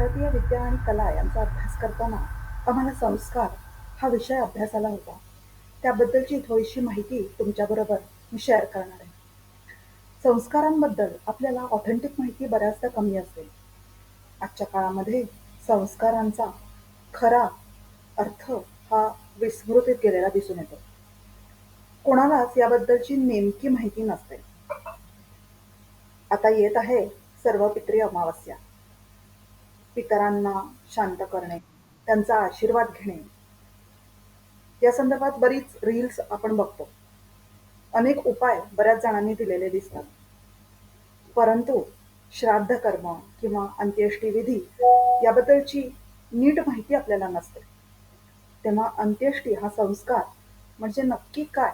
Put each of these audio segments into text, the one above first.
भारतीय विद्या आणि कला यांचा अभ्यास करताना आम्हाला संस्कार हा विषय अभ्यासाला होता. त्याबद्दलची थोडीशी माहिती तुमच्याबरोबर मी शेअर करणार आहे. संस्कारांबद्दल आपल्याला ऑथेंटिक माहिती बऱ्याचदा कमी असते आजच्या काळामध्ये संस्कारांचा खरा अर्थ हा विस्मृतीत गेलेला दिसून येतो. कोणालाच याबद्दलची नेमकी माहिती नसते. आता येत आहे सर्व पित्री अमावस्या. पितरांना शांत करणे त्यांचा आशीर्वाद घेणे. या संदर्भात बरीच रील्स आपण बघतो. अनेक उपाय बऱ्याच जणांनी दिलेले दिसतात. परंतु श्राद्ध कर्म किंवा अंत्येष्टी विधी याबद्दलची नीट माहिती आपल्याला नसते. तेव्हा अंत्येष्टी हा संस्कार म्हणजे नक्की काय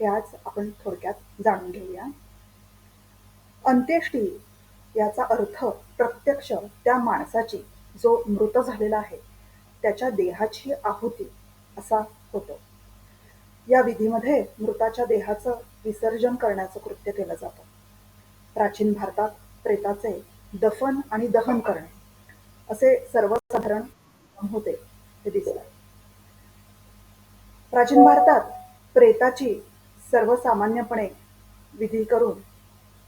हे आज आपण थोडक्यात जाणून घेऊया. अंत्येष्टी याचा अर्थ प्रत्यक्ष त्या माणसाची जो मृत झालेला आहे त्याच्या देहाची आहुती असा होतो. या विधीमध्ये मृताच्या देहाचं विसर्जन करण्याचं कृत्य केलं जातं. प्राचीन भारतात प्रेताचे दफन आणि दहन करणे असे सर्वसाधारण होते हे दिसत प्राचीन भारतात प्रेताची सर्वसामान्यपणे विधी करून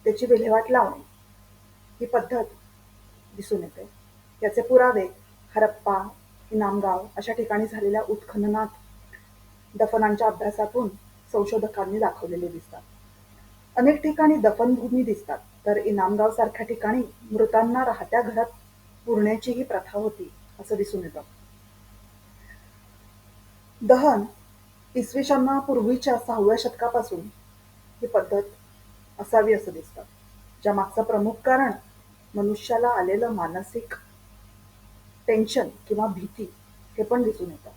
त्याची विल्हेवाट लावणे ही पद्धत दिसून येते. याचे पुरावे हरप्पा इनामगाव अशा ठिकाणी झालेल्या उत्खननात दफनांच्या अभ्यासातून संशोधकांनी दाखवलेले दिसतात. अनेक ठिकाणी दफनभूमी दिसतात तर इनामगाव सारख्या ठिकाणी मृतांना राहत्या घरात पुरण्याची ही प्रथा होती असं दिसून येतं. दहन इसवी पूर्वीच्या सहाव्या शतकापासून ही पद्धत असावी असं दिसतं. ज्या मागचं प्रमुख कारण मनुष्याला आलेलं मानसिक टेन्शन किंवा भीती हे पण दिसून येतं.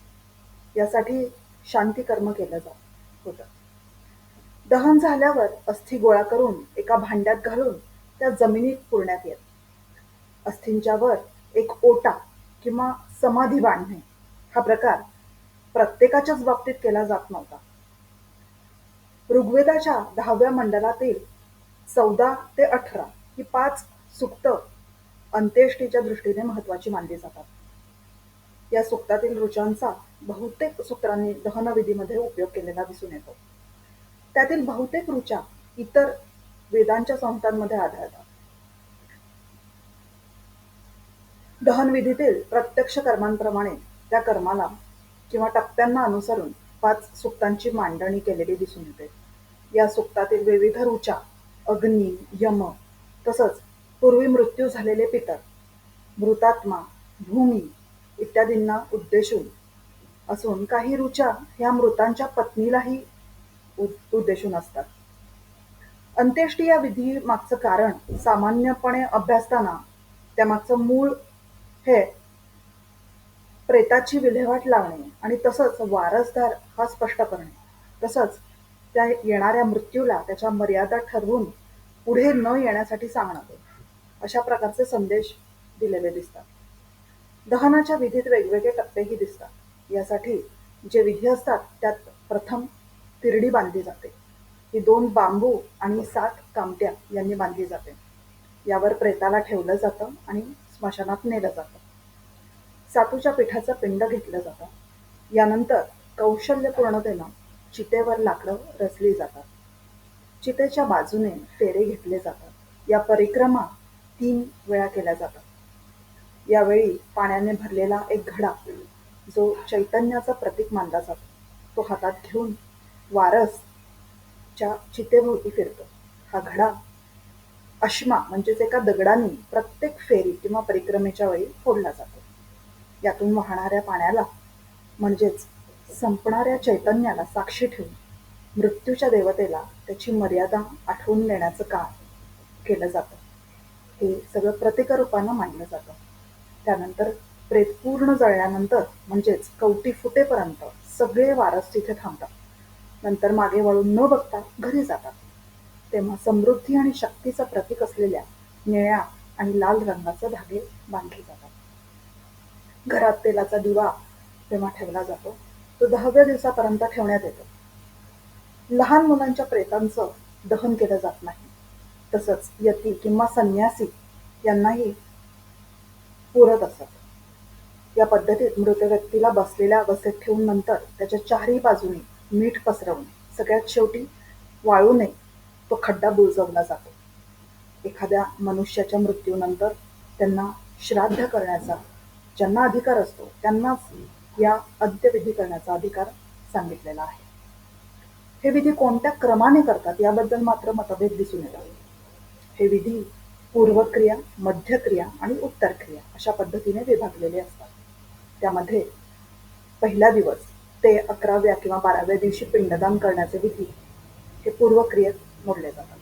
यासाठी शांती कर्म केलं जात होतं. दहन झाल्यावर अस्थि गोळा करून एका भांड्यात घालून त्या जमिनीत पुरण्यात येत. अस्थींच्या वर एक ओटा किंवा समाधी बांधणे हा प्रकार प्रत्येकाच्याच बाबतीत केला जात नव्हता. ऋग्वेदाच्या दहाव्या मंडळातील चौदा ते अठरा ही पाच सुक्त अंत्येष्टीच्या दृष्टीने महत्वाची मानली जातात. या सुक्तातील ऋचांचा बहुतेक सूत्रांनी दहनविधीमध्ये उपयोग केलेला दिसून येतो. त्यातील बहुतेक ऋचा इतर वेदांच्या संहितांमध्ये आढळतात. दहनविधीतील प्रत्यक्ष कर्मांप्रमाणे त्या कर्माला किंवा टप्प्यांना अनुसरून पाच सुक्तांची मांडणी केलेली दिसून येते. या सुक्तातील विविध रुचा अग्नी यम तसंच पूर्वी मृत्यू झालेले पितर मृतात्मा भूमी इत्यादींना उद्देशून असून काही रुचा ह्या मृतांच्या पत्नीलाही उद्देशून असतात. अंत्येष्टी या विधी मागचं कारण सामान्यपणे अभ्यासताना त्यामागचं मूळ हे प्रेताची विल्हेवाट लावणे आणि तसंच वारसदार हा स्पष्ट करणे. तसंच त्या येणाऱ्या मृत्यूला त्याच्या मर्यादा ठरवून पुढे न येण्यासाठी सांगणं अशा प्रकारचे संदेश दिलेले दिसतात. दहनाच्या विधीत वेगवेगळे टप्पेही दिसतात. यासाठी जे विधी असतात त्यात प्रथम तिरडी बांधली जाते. ही दोन बांबू आणि सात कामट्या यांनी बांधली जाते. यावर प्रेताला ठेवलं जातं आणि स्मशानात नेलं जातं. सातूच्या पिठाचं पिंड घेतलं जातं. यानंतर कौशल्यपूर्णतेनं चितेवर लाकडं रचली जातात. चितेच्या बाजूने फेरे घेतले जातात. या परिक्रमा तीन वेळा केल्या जातात. यावेळी पाण्याने भरलेला एक घडा जो चैतन्याचा प्रतीक मानला जातो. तो हातात घेऊन वारसच्या चितेभोवती फिरतो. हा घडा अश्मा म्हणजेच एका दगडाने प्रत्येक फेरी किंवा परिक्रमेच्या वेळी फोडला जातो. यातून वाहणाऱ्या पाण्याला म्हणजेच संपणाऱ्या चैतन्याला साक्षी ठेवून मृत्यूच्या देवतेला त्याची मर्यादा आठवून देण्याचं काम केलं जातं. हे सगळं प्रतिकरूपानं मानलं जातं. त्यानंतर प्रेत पूर्ण जळल्यानंतर म्हणजेच कवटी फुटेपर्यंत सगळे वारस तिथे थांबतात. नंतर मागे वळून न बघता घरी जातात. तेव्हा समृद्धी आणि शक्तीचं प्रतीक असलेल्या निळ्या आणि लाल रंगाचे धागे बांधले जातात. घरात तेलाचा दिवा तेव्हा ठेवला जातो. तो दहाव्या दिवसापर्यंत ठेवण्यात येतो. लहान मुलांच्या प्रेतांचं दहन केलं जात नाही. तसंच यती किंवा संन्यासी यांनाही पुरत असत. या पद्धतीत मृत व्यक्तीला बसलेल्या अवस्थेत ठेवून नंतर त्याच्या चारही बाजूनी मीठ पसरवून सगळ्यात शेवटी वाळूने तो खड्डा बुजवला जातो. एखाद्या मनुष्याच्या मृत्यूनंतर त्यांना श्राद्ध करण्याचा ज्यांना अधिकार असतो त्यांनाच या अंत्यविधी करण्याचा अधिकार सांगितलेला आहे. हे विधी कोणत्या क्रमाने करतात याबद्दल मात्र मतभेद दिसून येतात. हे विधी पूर्वक्रिया मध्यक्रिया आणि उत्तरक्रिया अशा पद्धतीने विभागलेले असतात. त्यामध्ये पहिला दिवस ते अकराव्या किंवा बाराव्या दिवशी पिंडदान करण्याचे विधी हे पूर्वक्रियेत मोडले जातात.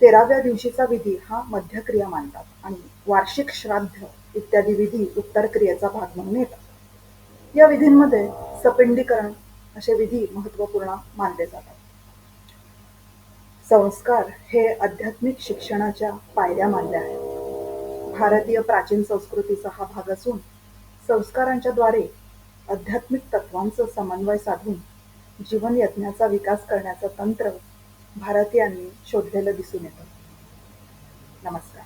तेराव्या दिवशीचा विधी हा मध्यक्रिया मानतात आणि वार्षिक श्राद्ध इत्यादी विधी उत्तर क्रियेचा भाग म्हणून येतात. या विधींमध्ये सपिंडीकरण असे विधी महत्त्वपूर्ण मानले जातात. संस्कार हे आध्यात्मिक शिक्षणाच्या पायऱ्या मानल्या आहेत. भारतीय प्राचीन संस्कृतीचा हा भाग असून संस्कारांच्या द्वारे आध्यात्मिक तत्वांचं समन्वय साधून जीवन यज्ञाचा विकास करण्याचं तंत्र भारतीयांनी शोधलेलं दिसून येतं. नमस्कार.